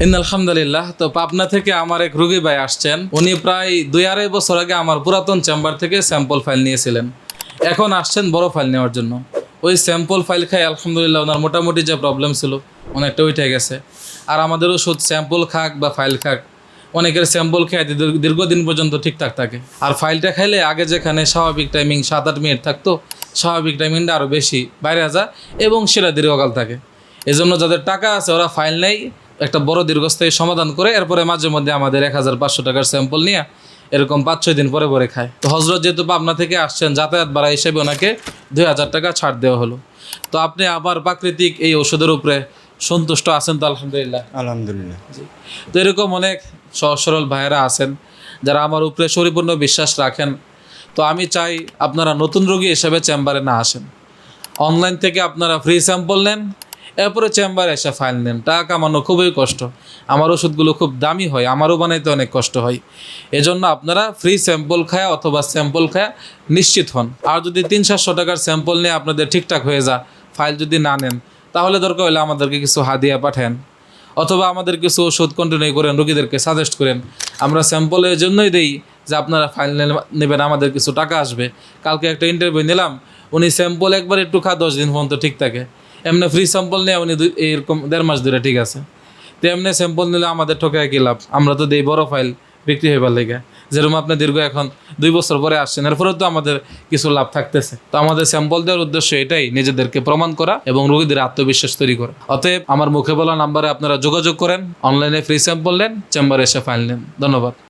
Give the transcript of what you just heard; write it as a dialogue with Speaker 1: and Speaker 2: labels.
Speaker 1: আলহামদুলিল্লাহ, তো পাবনা থেকে আমার এক রুগী ভাই আসছেন। উনি প্রায় দুই আড়াই বছর আগে আমার পুরাতন চেম্বার থেকে স্যাম্পল ফাইল নিয়েছিলেন। এখন আসছেন বড় ফাইল নেওয়ার জন্য। ওই স্যাম্পল ফাইল খাই আলহামদুলিল্লাহ ওনার মোটামুটি যে প্রবলেম ছিল, অনেকটা উঠে গেছে। আর আমাদের ওষুধ স্যাম্পল খাক বা ফাইল খাক, অনেকের স্যাম্পল খেয়ে দীর্ঘ- দীর্ঘদিন পর্যন্ত ঠিকঠাক থাকে। আর ফাইলটা খাইলে আগে যেখানে স্বাভাবিক টাইমিং সাত আট মিনিট থাকতো, স্বাভাবিক টাইমিংটা আরও বেশি বাইরে যায় এবং সেটা দীর্ঘকাল থাকে। এজন্য যাদের টাকা আছে ওরা ফাইল নেই একটা বড় দীর্ঘস্থায়ী সমাধান করে এরপরে মাঝে মধ্যে আমাদের এক হাজার পাঁচশো টাকার স্যাম্পল নিয়ে এরকম পাঁচ ছয় দিন পরে পরে খায়। তো হজরত যেহেতু পাবনা থেকে আসছেন যাতায়াত ভাড়া হিসেবে ওনাকে দুই হাজার টাকা ছাড় দেওয়া হলো। তো আপনি আবার প্রাকৃতিক এই ওষুধের উপরে সন্তুষ্ট আছেন তো আলহামদুলিল্লাহ?
Speaker 2: আলহামদুলিল্লাহ।
Speaker 1: তো এরকম অনেক সহজ সরল ভাইয়েরা আছেন যারা আমার উপরে পরিপূর্ণ বিশ্বাস রাখেন। তো আমি চাই আপনারা নতুন রোগী হিসেবে চেম্বারে না আসেন। অনলাইন থেকে আপনারা ফ্রি স্যাম্পল নেন এরপরে চেম্বারে এসে ফাইল নেন। টাকা কামানো খুবই কষ্ট। আমার ওষুধগুলো খুব দামি হয়, আমারও বানাইতে অনেক কষ্ট হয়। এজন্য আপনারা ফ্রি স্যাম্পল খায়া অথবা স্যাম্পল খায় নিশ্চিত হন। আর যদি তিন চারশো টাকার স্যাম্পল নিয়ে আপনাদের ঠিকঠাক হয়ে যা ফাইল যদি না নেন, তাহলে দরকার হলে আমাদেরকে কিছু হাদিয়া পাঠান অথবা আমাদের কিছু ওষুধ কন্টিনিউ করেন, রোগীদেরকে সাজেস্ট করেন। আমরা স্যাম্পলের জন্যই দেই যে আপনারা ফাইল নেবেন, আমাদের কিছু টাকা আসবে। কালকে একটা ইন্টারভিউ নিলাম, উনি স্যাম্পল একবার একটু খা দশ দিন পর্যন্ত ঠিক থাকে। এমনি ফ্রি স্যাম্পল নিয়ে দুই- এরকম দেড় মাস ধরে ঠিক আছে। তো এমনি স্যাম্পল নিলে আমাদের ঠকায় কি লাভ। আমরা তো দেই বড় ফাইল বিক্রি হইবার লেগে। যেরকম আপনি দীর্ঘ এখন দুই বছর পরে আসছেন, এরপরেও তো আমাদের কিছু লাভ থাকতেছে। তো আমাদের স্যাম্পল দেওয়ার উদ্দেশ্য এটাই, নিজেদেরকে প্রমাণ করা এবং রোগীদের আত্মবিশ্বাস তৈরি করা। অতএব আমার মুখে বলা নাম্বারে আপনারা যোগাযোগ করেন অনলাইনে ফ্রি স্যাম্পল নেন চেম্বারে এসে ফাইল নেন। ধন্যবাদ।